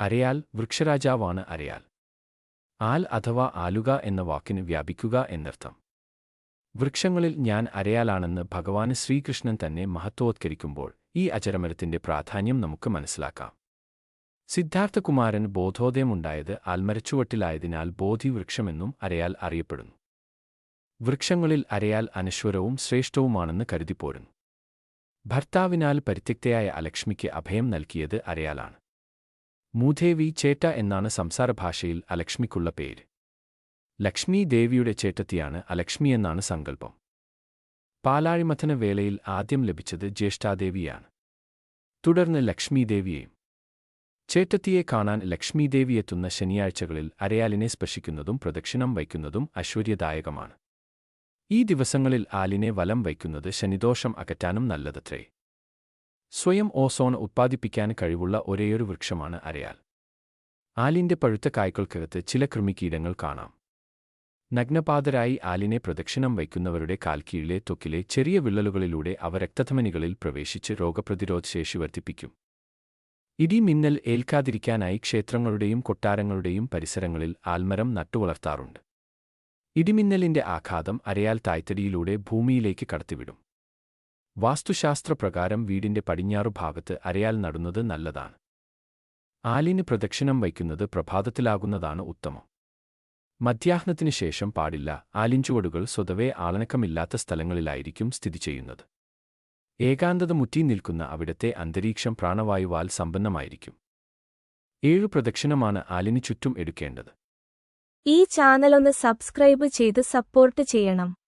അരയാൽ വൃക്ഷരാജാവാണ് അരയാൽ. All അഥവാ ആലുക എന്ന വാക്കിന് വ്യാപിക്കുക എന്നർത്ഥം. വൃക്ഷങ്ങളിൽ ഞാൻ അരയാലാണെന്ന് ഭഗവാന് ശ്രീകൃഷ്ണൻ തന്നെ മഹത്വോത്കരിക്കുമ്പോൾ ഈ അചരമരത്തിന്റെ പ്രാധാന്യം നമുക്ക് മനസ്സിലാക്കാം. സിദ്ധാർത്ഥകുമാരൻ ബോധോദയമുണ്ടായത് ആൽമരച്ചുവട്ടിലായതിനാൽ ബോധിവൃക്ഷമെന്നും അരയാൽ അറിയപ്പെടുന്നു. വൃക്ഷങ്ങളിൽ അരയാൽ അനശ്വരവും ശ്രേഷ്ഠവുമാണെന്ന് കരുതിപ്പോരുന്നു. ഭർത്താവിനാൽ പരിത്യക്തയായ അലക്ഷ്മിക്ക് അഭയം നൽകിയത് അരയാലാണ്. മൂധേവി ചേട്ട എന്നാണ് സംസാരഭാഷയിൽ അലക്ഷ്മിക്കുള്ള പേര്. ലക്ഷ്മി ദേവിയുടെ ചേട്ടത്തിയാണ് അലക്ഷ്മി എന്നാണ് സങ്കല്പം. പാലാഴിമഥന വേളയിൽ ആദ്യം ലഭിച്ചത് ജ്യേഷ്ഠാദേവിയാണ്. തുടർന്ന് ലക്ഷ്മീദേവിയെയും ചേട്ടത്തിയെ കാണാൻ ലക്ഷ്മീദേവിയെത്തുന്ന ശനിയാഴ്ചകളിൽ അരയാലിനെ സ്പർശിക്കുന്നതും പ്രദക്ഷിണം വയ്ക്കുന്നതും ഐശ്വര്യദായകമാണ്. ഈ ദിവസങ്ങളിൽ ആലിനെ വലം വയ്ക്കുന്നത് ശനിദോഷം അകറ്റാനും നല്ലതത്രേ. സ്വയം ഓസോൺ ഉത്പാദിപ്പിക്കാൻ കഴിവുള്ള ഒരേയൊരു വൃക്ഷമാണ് അരയാൽ. ആലിന്റെ പഴുത്ത കായ്ക്കൾക്കകത്ത് ചില കൃമികീടങ്ങൾ കാണാം. നഗ്നപാതരായി ആലിനെ പ്രദക്ഷിണം വയ്ക്കുന്നവരുടെ കാൽക്കീഴിലെ തൊക്കിലെ ചെറിയ വിള്ളലുകളിലൂടെ അവ രക്തധമനികളിൽ പ്രവേശിച്ച് രോഗപ്രതിരോധശേഷി വർദ്ധിപ്പിക്കും. ഇടി മിന്നൽ ഏൽക്കാതിരിക്കാനായി ക്ഷേത്രങ്ങളുടെയും കൊട്ടാരങ്ങളുടെയും പരിസരങ്ങളിൽ ആൽമരം നട്ടുവളർത്താറുണ്ട്. ഇടിമിന്നലിന്റെ ആഘാതം അരയാൽ തായ്തടിയിലൂടെ ഭൂമിയിലേക്ക് കടത്തിവിടും. വാസ്തുശാസ്ത്രപ്രകാരം വീടിന്റെ പടിഞ്ഞാറു ഭാഗത്ത് അരയാൽ നടുന്നത് നല്ലതാണ്. ആലിന് പ്രദക്ഷിണം വയ്ക്കുന്നത് പ്രഭാതത്തിലാകുന്നതാണ് ഉത്തമം. മധ്യാഹ്നത്തിനു ശേഷം പാടില്ല ആലിഞ്ചുവടുകൾ സ്വതവേ ആളനക്കമില്ലാത്ത സ്ഥലങ്ങളിലായിരിക്കും സ്ഥിതി ചെയ്യുന്നത്. ഏകാന്തത മുറ്റി നിൽക്കുന്ന അവിടത്തെ അന്തരീക്ഷം പ്രാണവായുവാൽ സമ്പന്നമായിരിക്കും. ഏഴു പ്രദക്ഷിണമാണ് ആലിനു ചുറ്റും എടുക്കേണ്ടത്. ഈ ചാനലൊന്ന് സബ്സ്ക്രൈബ് ചെയ്ത് സപ്പോർട്ട് ചെയ്യണം.